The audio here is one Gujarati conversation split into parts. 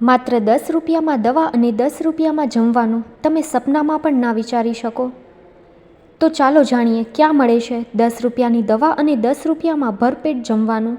માત્ર દસ રૂપિયામાં દવા અને દસ રૂપિયામાં જમવાનું તમે સપનામાં પણ ના વિચારી શકો. તો ચાલો જાણીએ ક્યાં મળે છે દસ રૂપિયાની દવા અને દસ રૂપિયામાં ભરપેટ જમવાનું.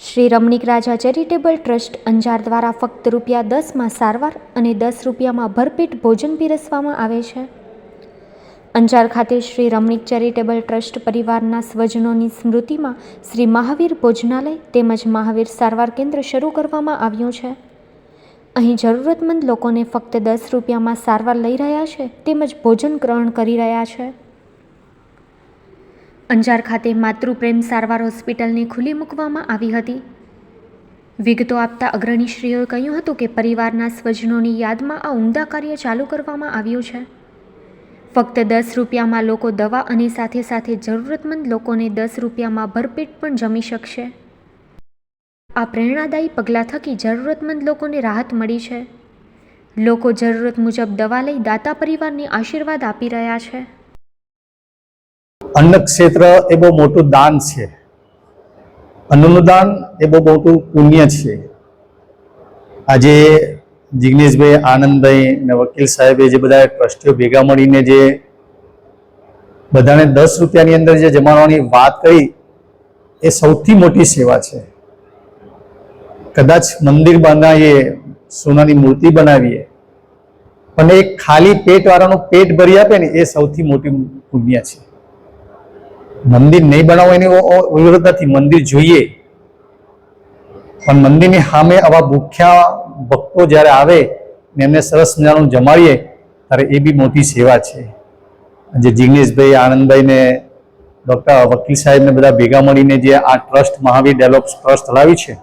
શ્રી રમણીક રાજા ચેરિટેબલ ટ્રસ્ટ અંજાર દ્વારા ફક્ત રૂપિયા દસમાં સારવાર અને દસ રૂપિયામાં ભરપેટ ભોજન પીરસવામાં આવે છે. અંજાર ખાતે શ્રી રમણીક ચેરિટેબલ ટ્રસ્ટ પરિવારના સ્વજનોની સ્મૃતિમાં શ્રી મહાવીર ભોજનાલય તેમજ મહાવીર સારવાર કેન્દ્ર શરૂ કરવામાં આવ્યું છે. અહીં જરૂરતમંદ લોકોને ફક્ત દસ રૂપિયામાં સારવાર લઈ રહ્યા છે, તેમજ ભોજન ગ્રહણ કરી રહ્યા છે. અંજાર ખાતે માતૃપ્રેમ સારવાર હોસ્પિટલને ખુલ્લી મૂકવામાં આવી હતી. વિગતો આપતા અગ્રણીશ્રીઓએ કહ્યું હતું કે પરિવારના સ્વજનોની યાદમાં આ ઉમદા કાર્ય ચાલુ કરવામાં આવ્યું છે. ફક્ત દસ રૂપિયામાં લોકો દવા અને સાથે સાથે જરૂરતમંદ લોકોને દસ રૂપિયામાં ભરપેટ પણ જમી શકશે. આ પ્રેરણાદાયી પગલાં થકી જરૂરતમંદ લોકોને રાહત મળી છે. લોકો જરૂરત મુજબ દવા લઈ દાતા પરિવારને આશીર્વાદ આપી રહ્યા છે. અન્ન ક્ષેત્ર એ બહુ મોટું દાન છે. અન્નનું દાન એ બહુ મોટું પુણ્ય છે. આજે જિગ્નેશભાઈ આનંદભાઈ ને વકીલ સાહેબે જે બધા ટ્રસ્ટીઓ ભેગા મળીને જે બધાને દસ રૂપિયાની અંદર જે જમાડવાની વાત કરી, એ સૌથી મોટી સેવા છે. કદાચ મંદિર બનાવીએ સોનાની મૂર્તિ બનાવીએ, પણ એક ખાલી પેટ વાળાનું પેટ ભરી આપે ને, એ સૌથી મોટી પુણ્ય છે. મંદિર નહીં બનાવવું એની ઓ- ઓ- વિરોધ નથી. મંદિર જોઈએ. પણ મંદિરની સામે આવા ભૂખ્યા ભક્તો જ્યારે આવે, ને એમને સરસ મજાનું જમાડીએ, ત્યારે એ બી મોટી સેવા છે. જે જિગ્નેશભાઈ, આનંદભાઈ ને ડૉક્ટર વકીલ સાહેબ ને બધા ભેગા મળીને જે આ ટ્રસ્ટ, મહાવીર ડેવલપ ટ્રસ્ટ ચલાવી છે,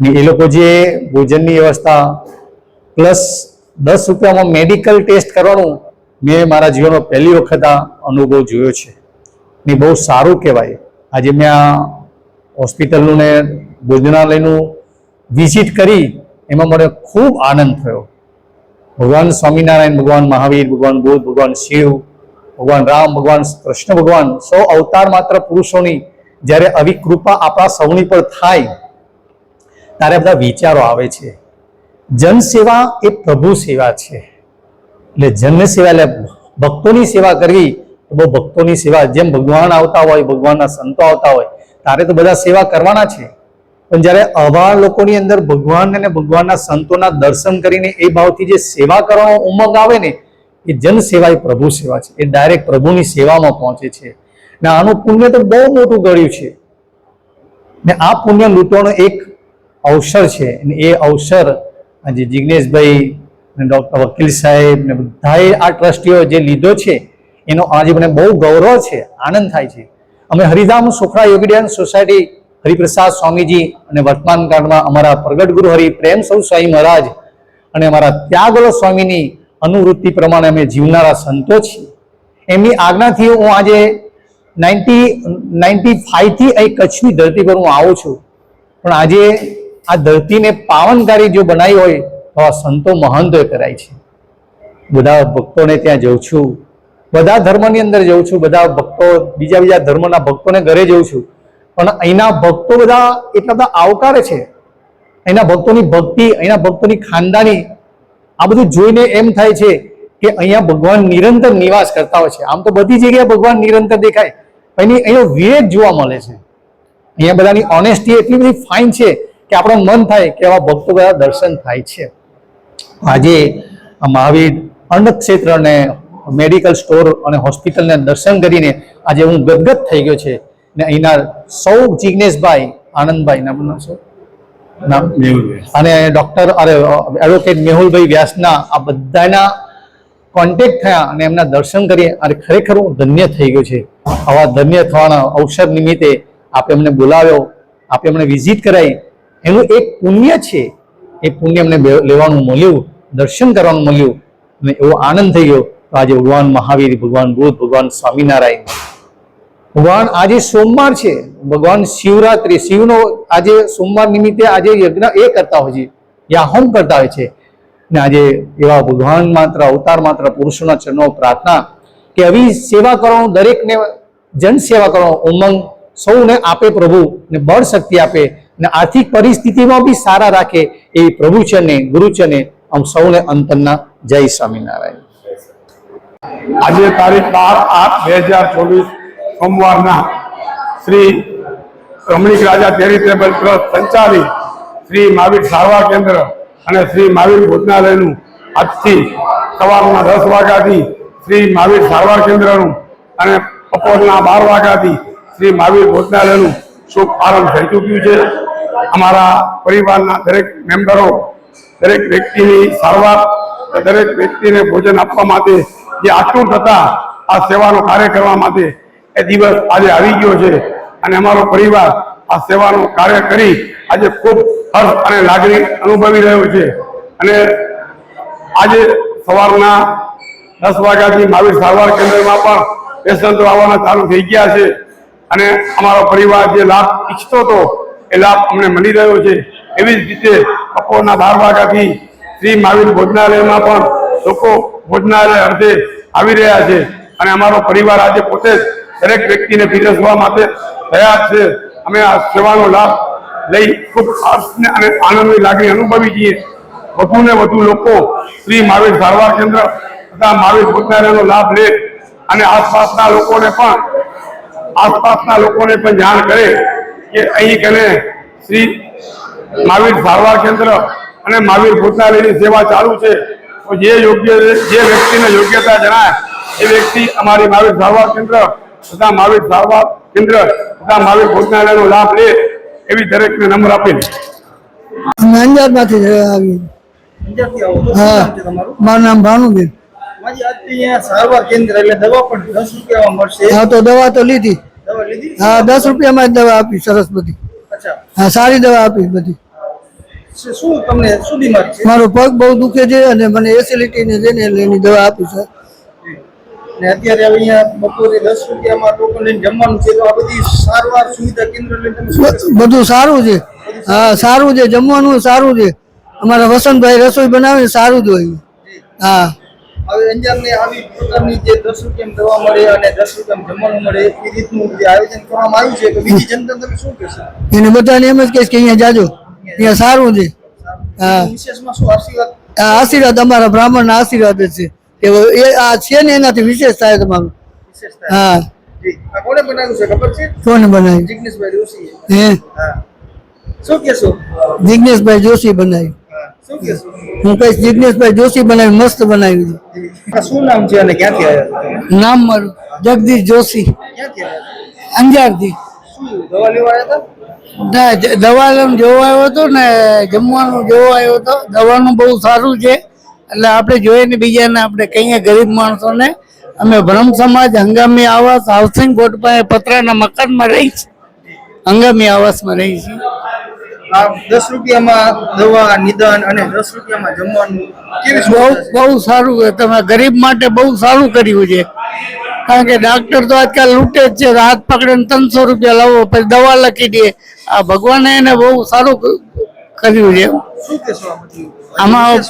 ને એ લોકો જે ભોજનની વ્યવસ્થા પ્લસ દસ રૂપિયામાં મેડિકલ ટેસ્ટ કરવાનું મેં મારા જીવનમાં પહેલી વખત આ અનુભવ જોયો છે. ને બહુ સારું કહેવાય. આજે મેં આ હોસ્પિટલનું ને ભોજનાલયનું વિઝિટ કરી એમાં મને ખૂબ આનંદ થયો. ભગવાન સ્વામિનારાયણ, ભગવાન મહાવીર, ભગવાન બુદ્ધ, ભગવાન શિવ, ભગવાન રામ, ભગવાન કૃષ્ણ, ભગવાન સૌ અવતાર માત્ર પુરુષોની જ્યારે આવી કૃપા આપણા સૌની પર થાય, ત્યારે બધા વિચારો આવે છે. જનસેવા એ પ્રભુ સેવા છે. એટલે જન સેવા, એટલે ભક્તોની સેવા કરવી બહુ ભક્તોની સેવા. જેમ ભગવાન આવતા હોય, ભગવાનના સંતો આવતા હોય તારે તો બધા સેવા કરવાના છે. પણ જ્યારે આવા લોકોની અંદર ભગવાન અને ભગવાનના સંતોના દર્શન કરીને એ ભાવથી જે સેવા કરવાનો ઉમંગ આવે ને, એ જન સેવા એ પ્રભુ સેવા છે. એ ડાયરેક્ટ પ્રભુની સેવામાં પહોંચે છે. ને આનું પુણ્ય તો બહુ મોટું ગળ્યું છે. ને આ પુણ્ય લૂંટવાનો એક અવસર છે. અને એ અવસર આજે જિગ્નેશભાઈ ને ડૉક્ટર વકીલ સાહેબ ને બધાએ આ ટ્રસ્ટીઓ જે લીધો છે, એનો આજે મને બહુ ગૌરવ છે. આનંદ થાય છે. અમે હરિધામ સુખડા યોગીડ્યાન સોસાયટી હરિપ્રસાદ સ્વામીજી અને વર્તમાન કાળમાં અમારા પ્રગટ ગુરુ હરિ પ્રેમ સ્વામી મહારાજ અને અમારા ત્યાગલો સ્વામીની અનુવૃત્તિ પ્રમાણે અમે જીવનારા સંતો છીએ. એમની આજ્ઞાથી હું આજે નાઇન્ટી નાઇન્ટી ફાઈવથી અહીં કચ્છની ધરતી પર હું આવું છું. પણ આજે આ ધરતીને પાવનકારી જો બનાવી હોય તો આ સંતો મહંતોએ કરાય છે. બધા ભક્તોને ત્યાં જઉં છું. બધા ધર્મની અંદર જઉં છું. બધા ભક્તો, બીજા બીજા ધર્મના ભક્તોને ઘરે જઉં છું. પણ અહીંના ભક્તો બધા એટલા બધા આવકારે છે. અહીંના ભક્તોની ભક્તિ, અહીંના ભક્તોની ખાનદાની આ બધું જોઈને એમ થાય છે કે અહીંયા ભગવાન નિરંતર નિવાસ કરતા હોય છે. આમ તો બધી જગ્યાએ ભગવાન નિરંતર દેખાય. એની અહીંયા વિવેક જોવા મળે છે. અહીંયા બધાની ઓનેસ્ટી એટલી બધી ફાઇન છે કે આપણું મન થાય કે આવા ભક્તો બધા દર્શન થાય છે. આજે મહાવીર અન્ન મેડિકલ સ્ટોર અને હોસ્પિટલને દર્શન કરીને આજે હું ગદગદ થઈ ગયો છે. ને અહીંના સૌ જિગ્નેશભાઈ આનંદભાઈ નામ નામ શું? નામ? અને ડોક્ટર અરે એડવોકેટ મેહુલભાઈ વ્યાસના આ બધાના કોન્ટેક્ટ થયા અને એમના દર્શન કરીએ. અને ખરેખર હું ધન્ય થઈ ગયો છે. આવા ધન્ય થવાના અવસર નિમિત્તે આપે અમને બોલાવ્યો આપે અમને વિઝિટ કરાવી એનું એક પુણ્ય છે. એ પુણ્ય અમને લેવાનું મળ્યું દર્શન કરવાનું મળ્યું. અને એવો આનંદ થઈ ગયો. આજે ભગવાન મહાવીર ભગવાન બુદ્ધ ભગવાન સ્વામિનારાયણ ભગવાન આજે સોમવાર છે. ભગવાન શિવરાત્રિ, શિવનો આજે સોમવાર નિમિત્તે આજે યજ્ઞ એ કરતા હોય છે. યા હોમ કરતા હોય છે. ને આજે એવા ભગવાન માત્ર, અવતાર માત્ર, પુરુષોના ચરણો પ્રાર્થના કે આવી સેવા કરવાનું, દરેકને જન સેવા કરવાનો ઉમંગ સૌને આપે પ્રભુ ને બળ શક્તિ આપે અને આર્થિક પરિસ્થિતિમાં બી સારા રાખે એવી પ્રભુચરને ગુરુચરને આમ સૌને અંતરના જય સ્વામિનારાયણ. આજે તારીખ બાર આઠ બે હજાર ચોવીસ સોમવારના શ્રી રમણીક રાજા ચેરિટેબલ ટ્રસ્ટ સંચાલિત શ્રી મહાવીર સારવાર કેન્દ્ર અને શ્રી મહાવીર ભોજનાલયનું આજથી સવારના દસ વાગ્યાથી શ્રી મહાવીર સારવાર કેન્દ્રનું અને બપોરના બાર વાગ્યાથી શ્રી મહાવીર ભોજનાલયનું શુભ આરંભ થઈ ચૂક્યું છે. અમારા પરિવારના દરેક મેમ્બરો, દરેક વ્યક્તિની સારવાર દરેક વ્યક્તિને ભોજન આપવા માટે જે આતુર થતા આ સેવાનો કાર્ય કરવા માટે એ દિવસ આજે આવી ગયો છે અને અમારો પરિવાર આ સેવાનું કાર્ય કરી આજે ખૂબ હર્ષ અને લાગણી અનુભવી રહ્યો છે. અને આજે સવારના દસ વાગ્યાથી મહાવીર સારવાર કેન્દ્રમાં પણ પેશન્ટો આવવાના ચાલુ થઈ ગયા છે. અને અમારો પરિવાર જે લાભ ઈચ્છતો હતો એ લાભ અમને મળી રહ્યો છે. એવી જ રીતે બપોરના બાર વાગ્યાથી શ્રી મહાવીર ભોજનાલયમાં પણ લોકો ભોજનાલય અર્થે આવી રહ્યા છે. અને અમારો પરિવાર આજે પોતે જ દરેક વ્યક્તિને પીરસવા માટે તૈયાર છે. અમે આ સેવાનો લાભ લઈ ખૂબ હર્ષ અને આનંદની લાગણી અનુભવી છીએ. વધુ ને વધુ લોકો શ્રી મહાવીર સારવાર કેન્દ્ર તથા મહાવીર ભોજનાલયનો લાભ લે અને આસપાસના લોકોને પણ આસપાસના લોકોને પણ જાણ કરે કે અહીં કને શ્રી મહાવીર સારવાર કેન્દ્ર અને મહાવીર ભોજનાલયની સેવા ચાલુ છે. તો જે યોગ્ય જે વ્યક્તિને યોગ્યતા જણાય એ વ્યક્તિ અમારી મહાવીર સારવાર કેન્દ્ર તથા મહાવીર સારવાર કેન્દ્ર તથા મહાવીર ભોજનાલયનો લાભ લે એવી દરેકને નંબર અમે અંજારમાંથી આવી. હા. મારું નામ ભાનુબેન. માજી આજથી અહીંયા સારવાર કેન્દ્ર એટલે દવા પણ દસ રૂપિયામાં મળશે. હા તો દવા તો લીધી. હા દસ રૂપિયામાં જ દવા આપી સરસ બધી. હા સારી દવા આપી બધી. મારો પગ બહુ દુખે છે અને મને એસિડિટી ને એની દવા આપી છે. ને અત્યારે અહીંયા બપોરે દસ રૂપિયામાં ટોકન લઈને જમવાનું છે તો આ બધી સારવાર સુવિધા કેન્દ્ર લઈને? બધું સારું છે. હા સારું છે જમવાનું સારું છે. અમારા વસંતભાઈ રસોઈ બનાવે ને સારું જ હોય. હા. હવે અંજારને આવી પ્રકારની જે દસ રૂપિયામાં દવા મળે અને દસ રૂપિયામાં જમવાનું મળે એ રીતનું જે આયોજન કરવામાં આવ્યું છે તો બીજી જનતા તમે શું કહેશો? એને બધાને એમ જ કહીશ કે અહીંયા જાજો. અહીંયા સારું છે. હા. વિશેષમાં શું આશીર્વાદ? આ આશીર્વાદ અમારા બ્રાહ્મણના આશીર્વાદ જ છે. કે એ આ છે ને એનાથી વિશેષ થાય તમારું. હા. કોને બનાવ્યું છે? ખબર છે? કોને બનાવ્યું? જિગ્નેશભાઈ જોશીએ હે? શું કહેશો? જિગ્નેશભાઈ જોશી બનાવ્યું. શું કહેશો? હું કહીશ જિગ્નેશભાઈ જોશી બનાવી મસ્ત બનાવ્યું આ શું નામ છે અને ક્યાંથી આવ્યા નામ મારું જગદીશ જોશી. છો? અંજારથી. દવા જોવા આવ્યો હતો ને જમવાનું જોવા આવ્યો હતો. દવાનું બહુ સારું છે. એટલે આપણે જોઈએ ને બીજાને આપણે કહીએ ગરીબ માણસોને અમે બ્રહ્મ સમાજ હંગામી આવાસ હાઉસિંગ બોર્ડ પાસે પતરાના મકાનમાં રહી છે. હંગામી આવાસમાં રહી છે. આ દસ રૂપિયામાં દવા નિદાન અને દસ રૂપિયામાં જમવાનું બહુ બહુ સારું તમે ગરીબ માટે બહુ સારું કર્યું છે. કારણ કે ડાક્ટર તો આજકાલ લૂંટે જ છે. હાથ પકડીને ત્રણસો રૂપિયા લાવો પછી દવા લખી દે. આ ભગવાને એને બહુ સારું કર્યું છે? આમાં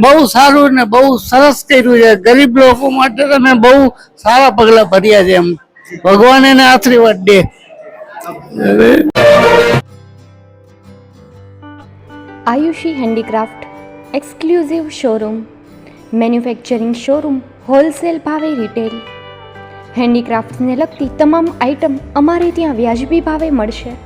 બહુ સારું ને બહુ સરસ કર્યું છે. ગરીબ લોકો માટે તમે બહુ સારા પગલા ભર્યા છે એમ. ભગવાન એને આશીર્વાદ દે. Ayushi handicraft exclusive showroom manufacturing showroom wholesale ભાવે રિટેલ. હેન્ડીક્રાફ્ટ્સને લગતી તમામ આઇટમ અમારે ત્યાં વ્યાજબી ભાવે મળશે.